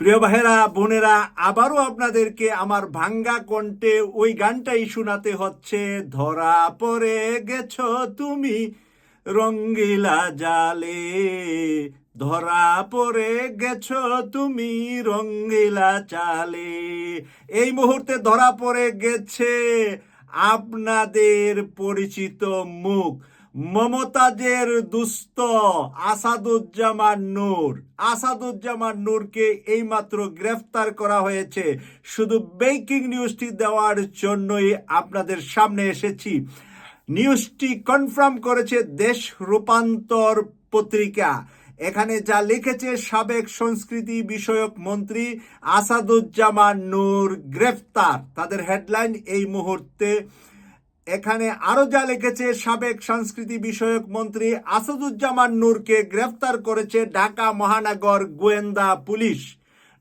প্রিয় ভাইরা বোনেরা, আবারও আপনাদেরকে আমার ভাঙ্গা কণ্ঠে ওই গানটাই শোনাতে হচ্ছে। ধরা পড়ে গেছ তুমি রঙ্গিলা জালে। ধরা পড়ে গেছ তুমি রঙ্গিলা চালে। এই মুহূর্তে ধরা পড়ে গেছে আপনাদের পরিচিত মুখ। মমতাজের দুস্থ আসাদুজ্জামান নূর। আসাদুজ্জামান নূরকে এইমাত্র গ্রেফতার করা হয়েছে। শুধু বেকিং নিউজটি দেওয়ার জন্যই আপনাদের সামনে এসেছি। নিউজটি কনফার্ম করেছে দেশ রূপান্তর পত্রিকা। এখানে যা লিখেছে সাবেক সংস্কৃতি বিষয়ক মন্ত্রী আসাদুজ্জামান নূর গ্রেফতার। তাদের হেডলাইন এই মুহূর্তে এখানে আরও যা লিখেছে সাবেক সংস্কৃতি বিষয়ক মন্ত্রী আসাদুজ্জামান নূরকে গ্রেফতার করেছে ঢাকা মহানগর গোয়েন্দা পুলিশ।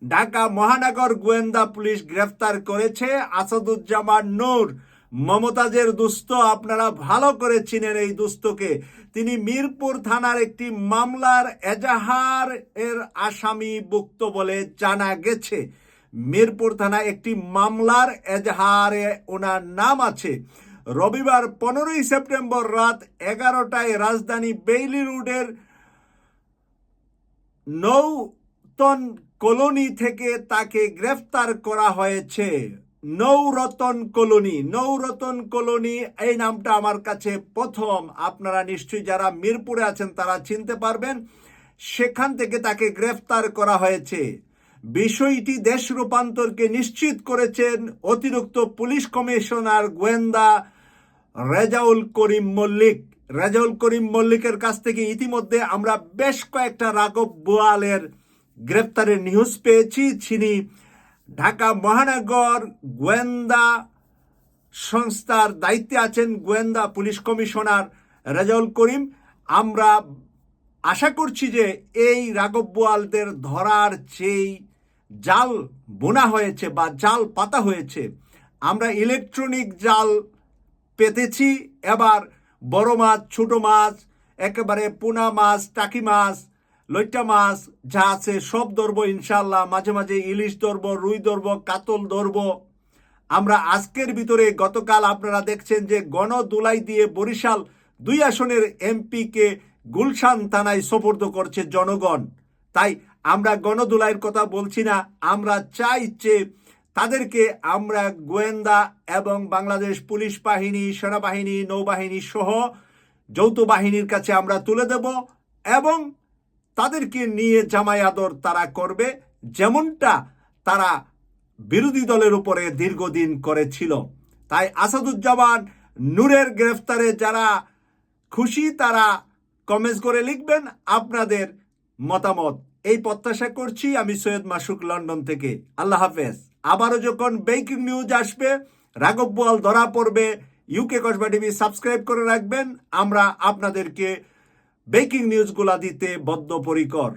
ঢাকা মহানগর গোয়েন্দা পুলিশ গ্রেফতার করেছে আসাদুজ্জামান নূর। মমতাজের দুস্থ আপনারা ভালো করে চিনেন এই দুস্থকে। তিনি মিরপুর থানার একটি মামলার এজাহার এর আসামি ভুক্ত বলে জানা গেছে। মিরপুর থানা একটি মামলার এজাহারে ওনার নাম আছে। রবিবার পনেরোই সেপ্টেম্বর রাত এগারোটায় রাজধানী বেইলি রোডের নৌতন কলোনি থেকে তাকে গ্রেফতার করা হয়েছে। নৌরতন কলোনি নৌরতন কলোনি, এই নামটা আমার কাছে প্রথম। আপনারা নিশ্চয়ই যারা মিরপুরে আছেন তারা চিনতে পারবেন। সেখান থেকে তাকে গ্রেফতার করা হয়েছে। বিষয়টি দেশ রূপান্তরকে নিশ্চিত করেছেন অতিরিক্ত পুলিশ কমিশনার গোয়েন্দা রেজাউল করিম মল্লিক। রেজাউল করিম মল্লিকের কাছ থেকে ইতিমধ্যে আমরা বেশ কয়েকটা রাঘব বোয়ালের গ্রেপ্তারের নিউজ পেয়েছি। তিনি ঢাকা মহানগর গোয়েন্দা সংস্থার দায়িত্বে আছেন গোয়েন্দা পুলিশ কমিশনার রেজাউল করিম। আমরা আশা করছি যে এই রাঘব বোয়ালদের ধরার যেই জাল বোনা হয়েছে বা জাল পাতা হয়েছে। আমরা ইলেকট্রনিক জাল পেতেছি। এবার বড় মাছ, ছোট মাছ, একেবারে পোনা মাছ, টাকি মাছ লইট্টা মাছ যা আছে সব ধরবো ইনশাল্লাহ মাঝে মাঝে ইলিশ ধরবো, রুই ধরবো, কাতল ধরবো। আমরা আজকের ভিতরে গতকাল আপনারা দেখছেন যে গণদুলাই দিয়ে বরিশাল দুই আসনের এমপিকে গুলশান থানায় সোপর্দ করছে জনগণ। তাই আমরা গণদুলাইয়ের কথা বলছি না, আমরা চাই যে তাদেরকে আমরা গোয়েন্দা এবং বাংলাদেশ পুলিশ বাহিনী, সেনাবাহিনী, নৌবাহিনী সহ যৌথ বাহিনীর কাছে আমরা তুলে দেব এবং তাদেরকে নিয়ে জামাই আদর তারা করবে, যেমনটা তারা বিরোধী দলের উপরে দীর্ঘদিন করেছিল। তাই আসাদুজ্জামান নূরের গ্রেফতারে যারা খুশি তারা কমেন্টস করে লিখবেন আপনাদের মতামত। এই প্রত্যাশা করছি আমি সৈয়দ মাসুক লন্ডন থেকে। আল্লাহ হাফেজ। আবারও যখন ব্রেকিং নিউজ আসবে, রাঘব বোয়াল ধরা পড়বে ইউকে কসবা টিভি সাবস্ক্রাইব করে রাখবেন। আমরা আপনাদেরকে ব্রেকিং নিউজগুলা দিতে বদ্ধপরিকর।